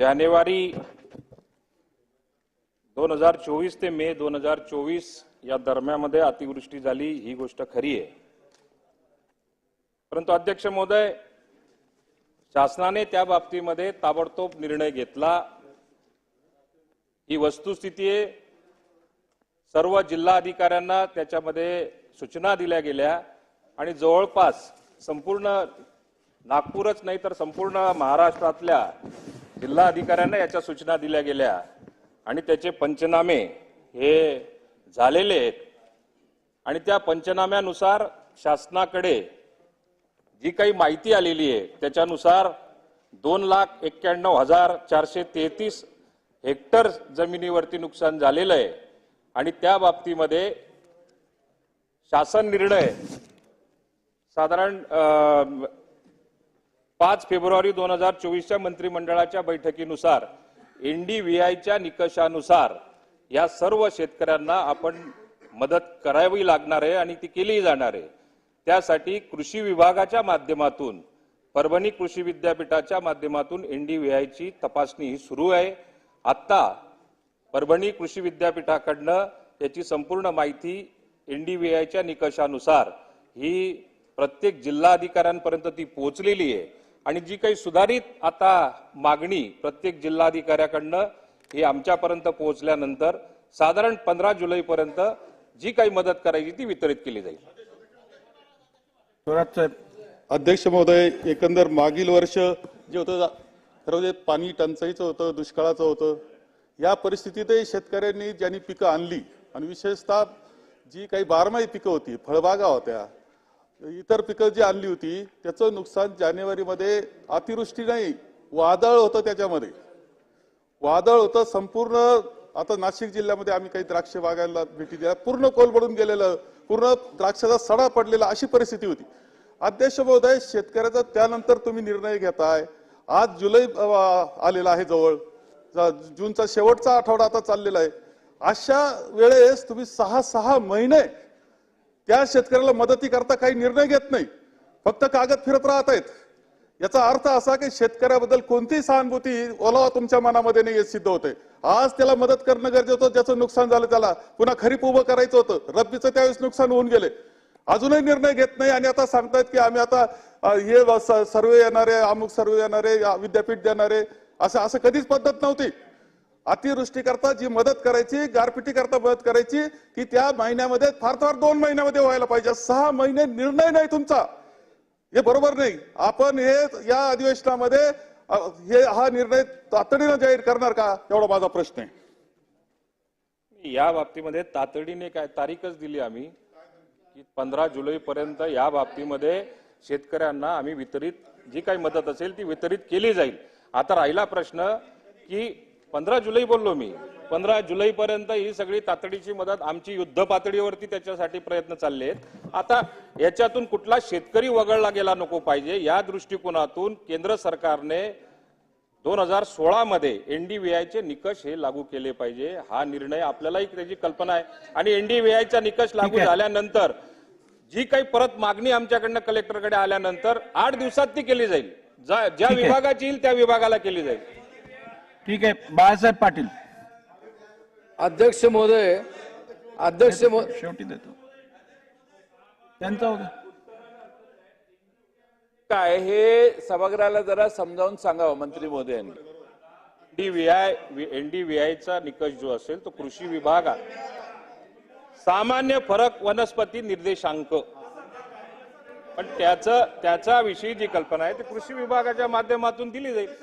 जानेवारी दोन हजार चोवीस ते मे दोन हजार चोवीस या दरम्यामध्ये अतिवृष्टी झाली. ही गोष्ट खरी आहे. परंतु अध्यक्ष महोदय शासनाने त्या बाबतीमध्ये ताबडतोब निर्णय घेतला. ही वस्तुस्थिती आहे. सर्व जिल्हा अधिकाऱ्यांना त्याच्यामध्ये सूचना दिल्या गेल्या आणि जवळपास संपूर्ण नागपूरच नाही तर संपूर्ण महाराष्ट्रातल्या जिल्हा अधिकाऱ्यांना याच्या सूचना दिल्या गेल्या आणि त्याचे पंचनामे हे झालेले आहेत. आणि त्या पंचनाम्यानुसार शासनाकडे जी काही माहिती आलेली आहे त्याच्यानुसार दोन लाख एक्क्याण्णव हजार चारशे तेहतीस हेक्टर जमिनीवरती नुकसान झालेलं आहे. आणि त्या बाबतीमध्ये शासन निर्णय साधारण अं, पाच फेब्रुवारी दोन हजार चोवीसच्या मंत्रिमंडळाच्या बैठकीनुसार एनडीव्हीआयच्या निकषानुसार या सर्व शेतकऱ्यांना आपण मदत करावी लागणार आहे आणि ती केली जाणार आहे. त्यासाठी कृषी विभागाच्या माध्यमातून परभणी कृषी विद्यापीठाच्या माध्यमातून एनडीव्हीआयची तपासणी ही सुरू आहे. आत्ता परभणी कृषी विद्यापीठाकडनं याची संपूर्ण माहिती एनडीव्हीआयच्या निकषानुसार ही प्रत्येक जिल्हाधिकाऱ्यांपर्यंत ती पोहोचलेली आहे. आणि जी काही सुधारित आता मागणी प्रत्येक जिल्हाधिकाऱ्याकडनं ही आमच्यापर्यंत पोहोचल्यानंतर साधारण पंधरा जुलैपर्यंत जी काही मदत करायची ती वितरित केली जाईल. अध्यक्ष महोदय एकंदर मागील वर्ष जे होतं खरं म्हणजे पाणी टंचाईचं होतं दुष्काळाचं होतं या परिस्थितीतही शेतकऱ्यांनी ज्यांनी पिकं आणली आणि विशेषतः जी काही बारमाही पिकं होती फळबागा होत्या इतर पिकं जी आणली होती त्याचं नुकसान जानेवारीमध्ये अतिवृष्टी नाही वादळ होतं त्याच्यामध्ये. वादळ होतं संपूर्ण आता नाशिक जिल्ह्यामध्ये आम्ही काही द्राक्ष बागायला भेटी दिल्या पूर्ण कोलबडून गेलेलं पूर्ण द्राक्षाचा सडा पडलेला अशी परिस्थिती होती. अध्यक्ष महोदय शेतकऱ्याचा त्यानंतर तुम्ही निर्णय घेताय. आज जुलै आलेला आहे जवळ. जूनचा शेवटचा आठवडा आता चाललेला आहे. अशा वेळेस तुम्ही सहा सहा महिने त्या शेतकऱ्याला मदती करता काही निर्णय घेत नाही. फक्त कागद फिरत राहत आहेत. याचा अर्थ असा की शेतकऱ्याबद्दल कोणतीही सहानुभूती ओलावा तुमच्या मनामध्ये नाही सिद्ध होते. आज त्याला मदत करणं गरजेचं होतं ज्याचं नुकसान झालं त्याला. पुन्हा खरीप उभं करायचं होतं. रब्बीचं त्यावेळेस नुकसान होऊन गेले. अजूनही निर्णय घेत नाही आणि आता सांगतायत की आम्ही आता हे सर्वे येणारे अमुक सर्वे येणारे विद्यापीठ देणारे असं असं कधीच पद्धत नव्हती. अतिवृष्टी करता जी मदत करायची गारपिटी करता मदत करायची ती त्या महिन्यामध्ये फार फार दोन महिन्यामध्ये व्हायला पाहिजे. सहा महिने निर्णय नाही तुमचा. हे बरोबर नाही. आपण हे या अधिवेशनामध्ये हे हा निर्णय तातडीनं जाहीर करणार का? एवढा माझा प्रश्न आहे. या बाबतीमध्ये तातडीने काय तारीखच दिली आम्ही की पंधरा जुलै पर्यंत या बाबतीमध्ये शेतकऱ्यांना आम्ही वितरित जी काही मदत असेल ती वितरित केली जाईल. आता राहिला प्रश्न की पंधरा जुलै बोललो मी. पंधरा जुलै पर्यंत ही सगळी तातडीची मदत आमची युद्ध पातळीवरती त्याच्यासाठी प्रयत्न चालले आहेत. आता याच्यातून कुठला शेतकरी वगळला गेला नको पाहिजे या दृष्टिकोनातून केंद्र सरकारने दोन हजार सोळा मध्ये एनडीव्हीआयचे निकष हे लागू केले पाहिजे. हा निर्णय आपल्यालाही त्याची कल्पना आहे. आणि एनडीव्हीआयचा निकष लागू. झाल्यानंतर जी काही परत मागणी आमच्याकडनं कलेक्टरकडे आल्यानंतर आठ दिवसात ती केली जाईल. ज्या. विभागाची येईल त्या विभागाला केली जाईल. ठीक आहे बाळासाहेब पाटील. अध्यक्ष महोदय अध्यक्ष शेवटी देतो. त्यांचा होता काय हे सभागृहाला जरा समजावून सांगावं मंत्री महोदयांनी. एनडीव्हीआय एनडीव्हीआयचा निकष जो असेल तो कृषी विभागात सामान्य फरक वनस्पती निर्देशांक. पण त्याचं त्याच्याविषयी जी कल्पना आहे ती कृषी विभागाच्या माध्यमातून दिली जाईल.